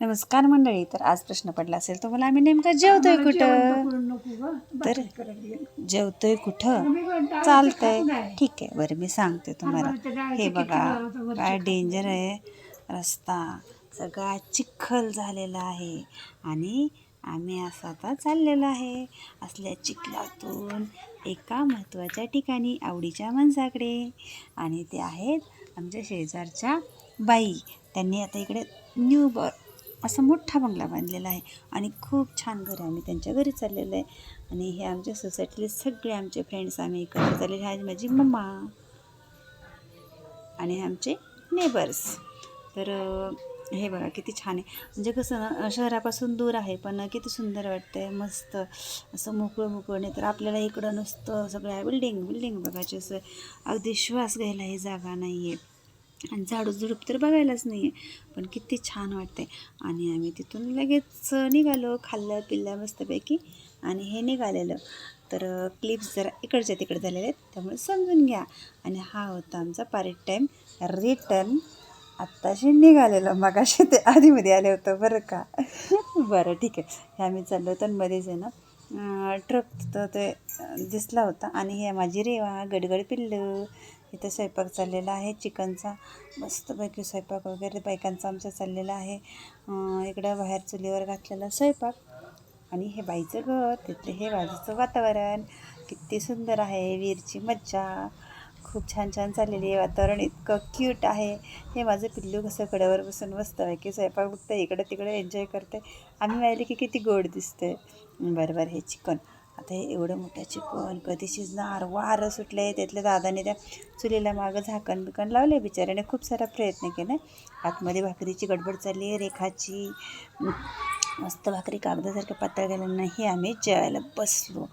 नमस्कार मंडळी तर आज प्रश्न पडला असेल तुम्हाला आम्ही नेमकं जेवतोय कुठं? तर जेवतोय कुठं? चालतंय. ठीक आहे बरं मी सांगते तुम्हाला. हे बघा काय डेंजर आहे. रस्ता सगळा चिखल झालेला आहे. आणि आम्ही असं आता चाललेलो आहे. असल्या चिखलातून एका महत्त्वाच्या ठिकाणी आवडीच्या माणसाकडे. आणि ते आहेत आमच्या शेजारच्या बाई. त्यांनी आता इकडे न्यू ब असा मोठा बंगला बांधलेला आहे. आणि खूप छान घर आहे. आम्ही त्यांच्या घरी चाललेलो आहे. आणि हे आमच्या सोसायटीतले सगळे आमचे फ्रेंड्स आम्ही एकत्र चाललेले आहे. माझी मम्मा आणि हे आमचे नेबर्स तर हे बघा किती छान आहे. म्हणजे कसं ना शहरापासून दूर आहे पण किती सुंदर वाटतंय. मस्त असं मोकळं मोकळं. नाही तर आपल्याला इकडं नुसतं सगळ्या बिल्डिंग बिल्डिंग बघायची असं. अगदी श्वास घ्यायला ही जागा नाही आहे आणि झाडूझुडूप तर बघायलाच नाही आहे पण किती छान वाटते आणि आम्ही तिथून लगेच निघालो खाल्लं पिल्लं मस्तपैकी आणि हे निघालेलं. तर क्लिप्स जरा इकडच्या तिकडे झालेले आहेत त्यामुळे समजून घ्या. आणि हा होता आमचा पार्ट टाईम रिटर्न आत्ताशी निघालेलं मगाशी ते आधीमध्ये आले होतं बरं का? बरं ठीक आहे. हे आम्ही चाललो तर मध्येच आहे ना ट्रक तर ते दिसला होता. आणि हे माझी रेवा गडगड पिल्लं इथं स्वयंपाक चाललेला आहे. चिकनचा मस्तपैकी स्वयंपाक वगैरे बायकांचा आमचा चाललेला आहे. इकडं बाहेर चुलीवर घातलेला स्वयंपाक. आणि हे बाईचं घर तिथले हे बाजूचं वातावरण. किती सुंदर आहे. वीरची मज्जा. खूप छान छान चाललेली आहे. वातावरण इतकं क्यूट आहे. हे माझं पिल्लू कसं कड्यावर बसून मस्त आहे की स्वयंपाक बघतं इकडं तिकडं एन्जॉय करते आम्ही मिळाले की किती गोड दिसते बरं बरं हे चिकन. आता हे एवढं मोठ्या चिकन कधी शिजणार? वारं सुटले त्यातल्या दादाने त्या चुलीला मागं झाकण बिकण लावले बिचाऱ्याने. खूप सारा प्रयत्न केला आतमध्ये भाकरीची गडबड चालली आहे रेखाची. मस्त भाकरी कागदासारखं पातळ गेल्यानंही आम्ही जेवायला बसलो.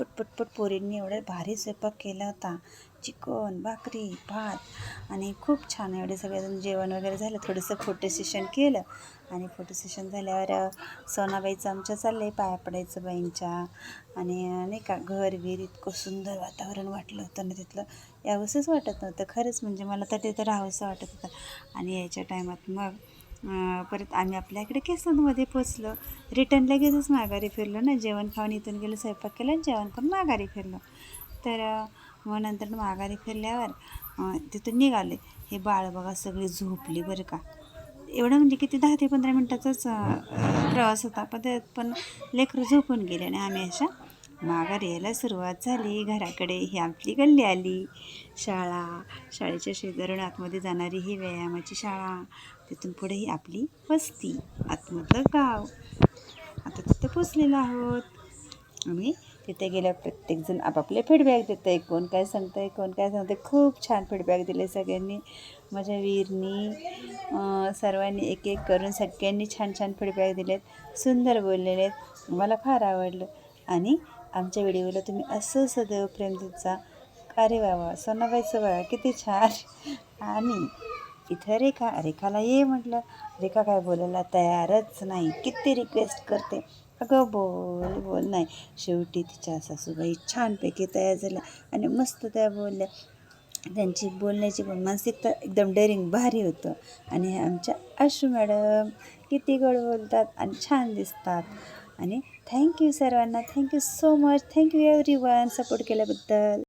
पटपटपट पोरींनी एवढा भारी स्वयंपाक केला होता. चिकन भाकरी भात आणि खूप छान एवढे सगळेजण जेवण वगैरे झालं. थोडंसं फोटो सेशन केलं आणि फोटो सेशन झाल्यावर सोनाबाईचं आमच्या चाललं आहे पाया पडायचं बाईंच्या आणि नाही का घर बीर इतकं सुंदर वातावरण वाटलं होतं ना तिथलं यावंसंच वाटत नव्हतं. खरंच म्हणजे मला तर तिथं राहावंसं वाटत होतं. आणि यायच्या टायमात मग परत आम्ही आपल्या इकडे केसनमध्ये पोचलो. रिटर्न लगेचच माघारी फिरलो ना. जेवण खाऊन इथून गेलो स्वयंपाक केला आणि जेवण करून माघारी फिरलो. तर मग नंतर माघारी फिरल्यावर तिथून निघाले. हे बाळ बघा सगळी झोपली बरं का. एवढं म्हणजे किती दहा ते पंधरा मिनटाचाच प्रवास होता. पण त्यात पण लेकरं झोपून गेले आणि आम्ही अशा माघार यायला सुरुवात झाली. घराकडे ही आपली गल्ली आली. शाळा शाळेच्या शेजारून आतमध्ये जाणारी ही व्यायामाची शाळा. तिथून पुढे ही आपली वस्ती आतमधलं गाव. आता तिथं पोचलेलो आहोत. आम्ही तिथे गेल्या प्रत्येकजण आपापले फीडबॅक देत आहे कोण काय सांगतं आहे कोण काय सांगतं आहे खूप छान फीडबॅक दिले सगळ्यांनी. माझ्या वीरनी सर्वांनी एक एक करून सगळ्यांनी छान छान फीडबॅक दिलेत. सुंदर बोललेले आहेत मला फार आवडलं. आणि आमच्या व्हिडिओला तुम्ही असं सदैव प्रेम देत जा. अरे वा वा सोनाबाईचं बघा किती छान. आणि इथं रेखा रेखाला ये म्हटलं. रेखा काय बोलायला तयारच नाही. किती रिक्वेस्ट करते. अगं बोल बोल नाही. शेवटी तिच्या सासूबाई छानपैकी तयार झाल्या आणि मस्त त्या बोलल्या. त्यांची बोलण्याची पण मानसिकता एकदम डेअरिंग भारी होतं. आणि आमच्या आशू मॅडम किती गड बोलतात आणि छान दिसतात. आणि थँक्यू सर्वांना. Thank you so much. Thank you everyone support केल्याबद्दल.